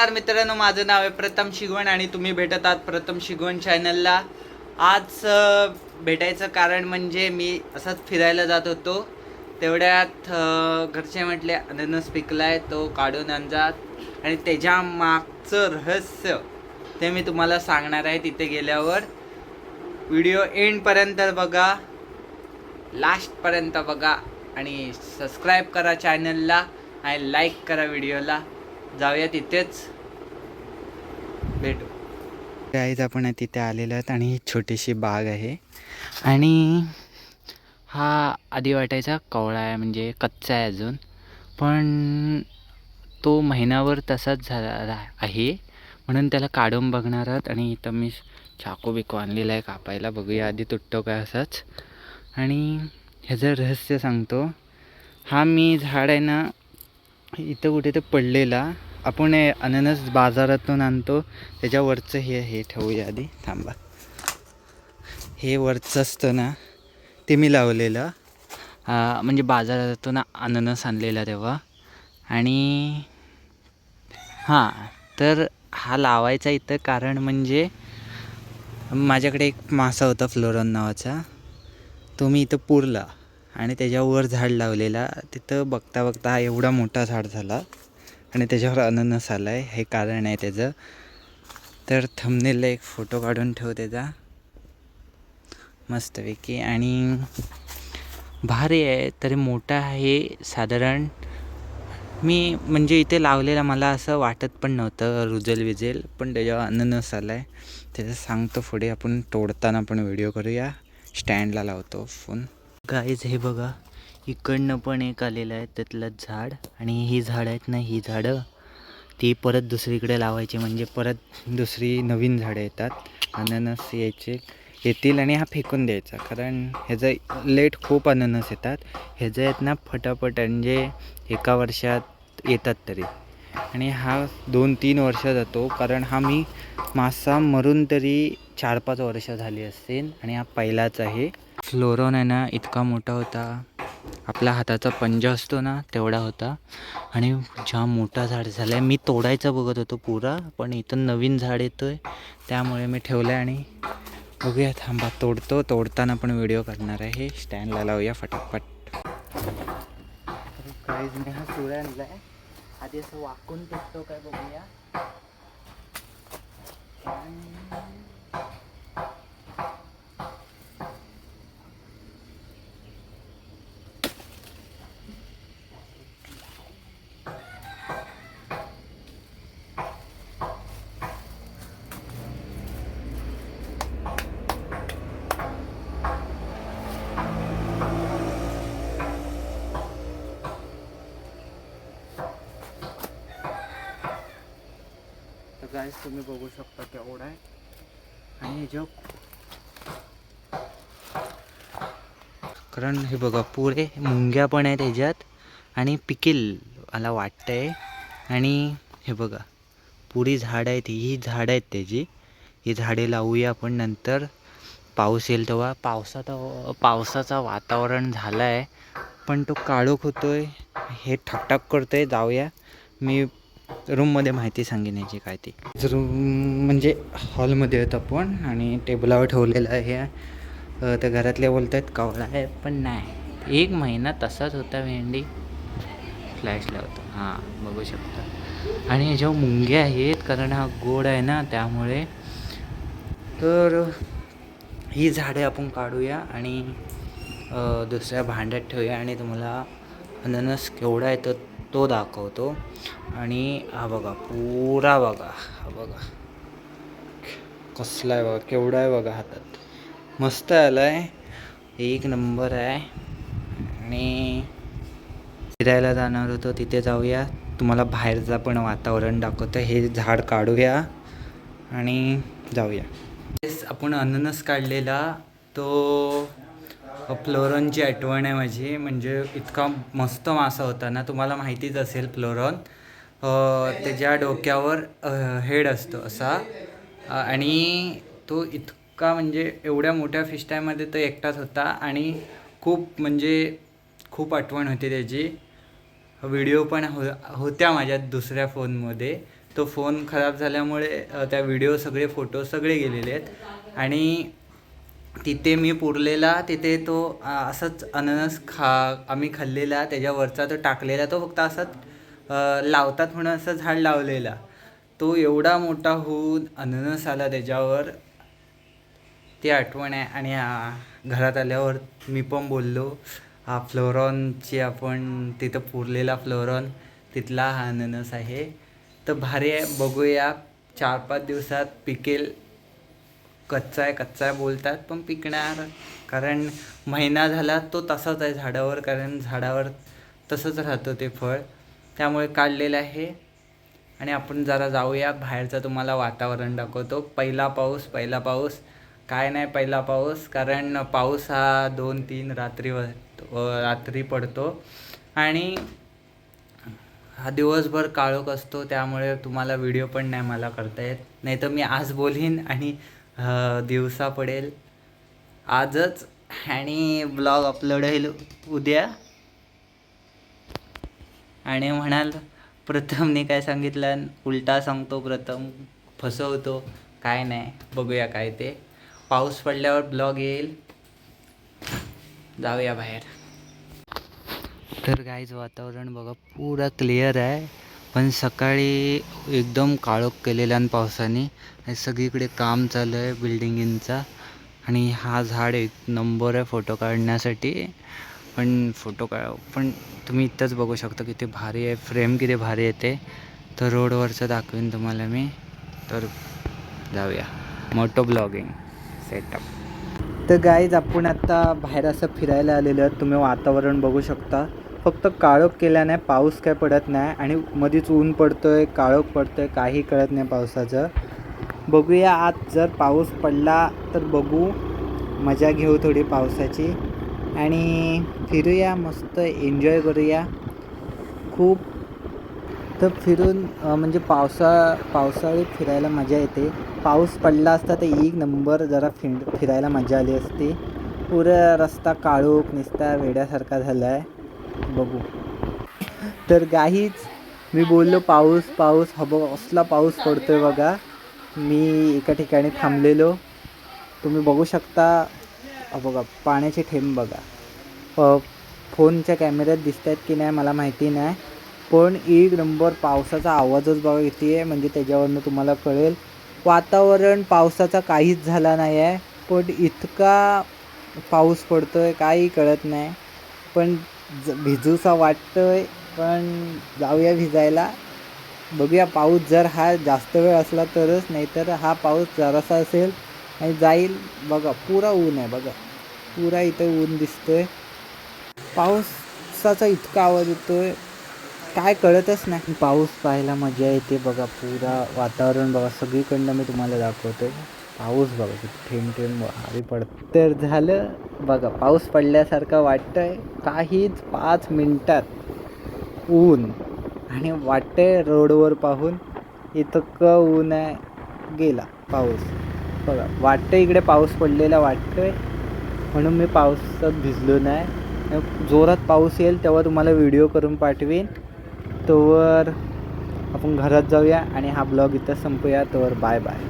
नमस्कार मित्रांनो माझं नाव आहे प्रथम शिगवण आणि तुम्ही भेटत आहात प्रथम शिगवण चॅनलला. आज भेटायचं कारण म्हणजे मी असंच फिरायला जात होतो. तेवढ्यात घरचे म्हटले अननस पिकलाय तो काढून आणजात आणि त्याच्या मागचं रहस्य ते मी तुम्हाला सांगणार आहे तिथे गेल्यावर. व्हिडिओ एंडपर्यंत बघा लास्टपर्यंत बघा आणि सबस्क्राईब करा चॅनलला आणि लाईक करा व्हिडिओला. जाऊया तिथेच. गाईज आपण तिथे आलेलो आहोत आणि ही छोटीशी बाग आहे. आणि हा आधी वाटायचा कवळा आहे म्हणजे कच्चा आहे अजून. पण तो महिनाभर तसाच झाला आहे. म्हणून त्याला काढून बघणार आहोत आणि इथं मी चाकू बिकू आणलेला आहे कापायला. बघूया आधी तुटतो काय असाच. आणि ह्याचं रहस्य सांगतो. हा मी झाड आहे ना इथं कुठे तर पडलेला. आपण हे अननस बाजारातून आणतो. त्याच्यावरचं हे हे ठेवूया आधी. थांबा. हे वरचं असतं ना ते मी लावलेलं. म्हणजे बाजारातून अननस आणलेला तेव्हा. आणि हां तर हा लावायचा इथं कारण म्हणजे माझ्याकडे एक मासा होता फ्लोरॉन नावाचा. तो मी इथं पुरला. आणि त्याच्यावर झाड लावलेला. तिथं बघता बघता हा एवढा मोठा झाड झाला. आणि त्याच्यावर अननस आला आहे हे कारण आहे त्याचं. तर थंबनेलला एक फोटो काढून ठेव त्याचा. मस्तपैकी. आणि भारी आहे. तरी मोठा आहे साधारण. मी म्हणजे इथे लावलेला मला असं वाटत पण नव्हतं रुजेल विजेल पण त्याच्यावर अननस आला आहे त्याचं सांगतो पुढे. आपण तोडताना पण व्हिडिओ करूया. स्टँडला लावतो फोन गाईज हे बघा. इकडनं पण एक आलेलं आहे त्यातलं झाड आणि ही झाड आहेत ना ही झाडं. ती परत दुसरीकडे लावायची म्हणजे परत दुसरी नवीन झाडं येतात. अननस यायचे येतील आणि हा फेकून द्यायचा कारण ह्याचं लेट खूप अननस येतात. ह्याचं आहेत ना फटाफट म्हणजे एका वर्षात येतात तरी. आणि हा दोन तीन वर्ष जातो कारण हा मी मासा मरून तरी चार पाच वर्ष झाली असतील आणि हा पहिलाच आहे. फ्लोरॉन आहे ना इतका मोठा होता. आपला हाताचा पंजा असतो ना तेवढा होता. आणि जाम मोठा झाड झाला आहे मी तोडायचा बघत होतो पुरा पण इथं नवीन झाड येतो आहे त्यामुळे मी ठेवलं आहे आणि बघूया थांबा तोडतो तोडताना पण व्हिडिओ करणार आहे. स्टँडला लावूया फटाफट. काहीच नाही हा आणला आहे आधी असं वाकून तुटतो काय बघूया. गाईस तुम्ही बघू शकता केवढा आहे. आणि जग कारण हे बघा पुरे मुंग्या पण आहेत ह्याच्यात आणि पिकेल मला वाटतंय. आणि हे बघा पुरी झाडं आहेत ही झाडं आहेत त्याची. ही झाडे लावूया आपण नंतर. पाऊस येईल तेव्हा. पावसात पावसाचं वातावरण झालं आहे पण तो काळोख होतोय. हे ठकठक करतोय जाऊया. मी रूममध्ये माहिती सांगेन याची काय ती? रूम म्हणजे हॉलमध्ये आहेत आपण आणि टेबलावर ठेवलेलं आहे. तर घरातले बोलत आहेत कवळा आहे पण नाही. एक महिना तसाच होता भेंडी फ्लॅश लावतो हां बघू शकता. आणि ह्याच्यावर मुंग्या आहेत कारण हा गोड आहे ना त्यामुळे. तर ही झाडे आपण काढूया आणि दुसऱ्या भांड्यात ठेवूया आणि तुम्हाला अननस केवढा तर तो दाखवतो. आणि हा बघा पुरा बघा हा बघा. कसला आहे बघा केवढा आहे बघा हातात. मस्त आला आहे एक नंबर आहे. आणि फिरायला जाणार होतो तिथे जाऊया. तुम्हाला बाहेरचं पण वातावरण दाखवतं हे झाड काढूया आणि जाऊया. तेच आपण अननस काढलेला. तो फ्लोरॉनची आठवण आहे माझी. म्हणजे इतका मस्त मासा होता ना तुम्हाला माहितीच असेल फ्लोरॉन. त्याच्या डोक्यावर हेड असतो असा. आणि तो इतका म्हणजे एवढ्या मोठ्या फिश टायमध्ये तो एकटाच होता आणि खूप म्हणजे खूप आठवण होती त्याची. व्हिडिओ पण हो होत्या माझ्या दुसऱ्या फोनमध्ये. तो फोन खराब झाल्यामुळे त्या व्हिडिओ सगळे फोटो सगळे गेलेले आहेत. आणि तिथे मी पुरलेला तिथे तो असंच अननस खा आम्ही खाल्लेला त्याच्यावरचा तो टाकलेला तो फक्त असंच लावतात म्हणून असं झाड लावलेला. तो एवढा मोठा होऊन अननस आला त्याच्यावर. ती आठवण आहे आणि घरात आल्यावर मी पण बोललो हा फ्लोरॉनची आपण तिथं पुरलेला फ्लोरॉन तिथला हा अननस आहे. तर भारी आहे बघूया चार पाच दिवसात पिकेल कच्चा आहे कच्चा आहे बोलतात पण पिकणार. कारण महिना झाला तो तसाच आहे झाडावर कारण झाडावर तसंच राहतं ते फळ. त्यामुळे काढलेलं आहे. आणि आपण जरा जाऊया बाहेरचं तुम्हाला वातावरण दाखवतो. पहिला पाऊस पहिला पाऊस. काय नाही पहिला पाऊस कारण पाऊस हा दोन तीन रात्री रात्री पडतो. आणि हा दिवसभर काळोख असतो त्यामुळे तुम्हाला व्हिडिओ पण नाही मला करता येत. नाही तर मी आज बोलीन आणि दिवसा पडेल. आजच आणि ब्लॉग अपलोड होईल उद्या. आणि म्हणाल प्रथमने काय सांगितलं उलटा सांगतो प्रथम फसवतो काय नाही बघूया काय ते. पाऊस पडल्यावर ब्लॉग येईल. जाऊया बाहेर. तर काहीच वातावरण बघा पुरा क्लिअर आहे. पण सकाळी एकदम काळोख केलेल्यान पावसाने. सगळीकडे काम चालू आहे बिल्डिंगींचा आणि हा झाड एक नंबर आहे फोटो काढण्यासाठी. पण फोटो काढ पण तुम्ही इथंच बघू शकता किती भारी आहे. फ्रेम किती भारी येते तर रोडवरचं दाखवेन तुम्हाला मी. तर जाऊया. Moto vlogging setup. तर गाईज आपण आता बाहेर असं फिरायला आलेलं तुम्ही वातावरण बघू शकता. फक्त काळोख केल्याने पाऊस काय पडत नाही आणि मध्येच ऊन पडतोय काळोख पडतोय काही कळत नाही पावसाचं. बघूया आज जर पाऊस पडला तर बघू. मजा घेऊ थोडी पावसाची. आणि फिरूया मस्त एन्जॉय करूया. खूप तर फिरून म्हणजे पावसा पावसाळी फिरायला मजा येते. पाऊस पडला असता तर एक नंबर जरा फिर फिरायला मजा आली असती. पुरं रस्ता काळोख निसता वेड्यासारखा झाला आहे बघू. तर काहीच मी बोललो पाऊस पाऊस हबो असला पाऊस पडतोय बघा. मी एका ठिकाणी थांबलेलो. तुम्ही बघू शकता बघा पाण्याचे थेंब बघा. फोनच्या कॅमेऱ्यात दिसत आहेत की नाही मला माहिती नाही. पण एक नंबर पावसाचा आवाजच बघा किती आहे म्हणजे त्याच्यावरनं तुम्हाला कळेल. वातावरण पावसाचा काहीच झाला नाही आहे पण इतका पाऊस पडतो आहे काही कळत नाही. पण ज भिजूसा वाटतोय पण जाऊया भिजायला. बघूया पाऊस जर हा जास्त वेळ असला तरच नाहीतर हा पाऊस जरासा असेल आणि जाईल. बघा पुरा ऊन आहे बघा. पुरा इथं ऊन दिसतोय. पावसाचा इतका आवाज येतो आहे काय कळतच नाही. पाऊस पाहायला मजा येते बघा. पुरा वातावरण बघा. सगळीकडनं मी तुम्हाला दाखवतो आहे पाऊस बघा किती थेंब थेंब भारी पडत तर झालं बघा पाऊस पडल्यासारखं वाटतंय. काहीच पाच मिनटात ऊन. आणि वाटतंय रोडवर पाहून इतकं ऊन आहे गेला पाऊस. बघा वाटतं इकडे पाऊस पडलेला वाटतोय. म्हणून मी पावसात भिजलो नाही. जोरात पाऊस येईल तेव्हा तुम्हाला व्हिडिओ करून पाठवीन. तोवर आपण घरात जाऊया आणि हा ब्लॉग इथं संपूया. तोवर बाय बाय.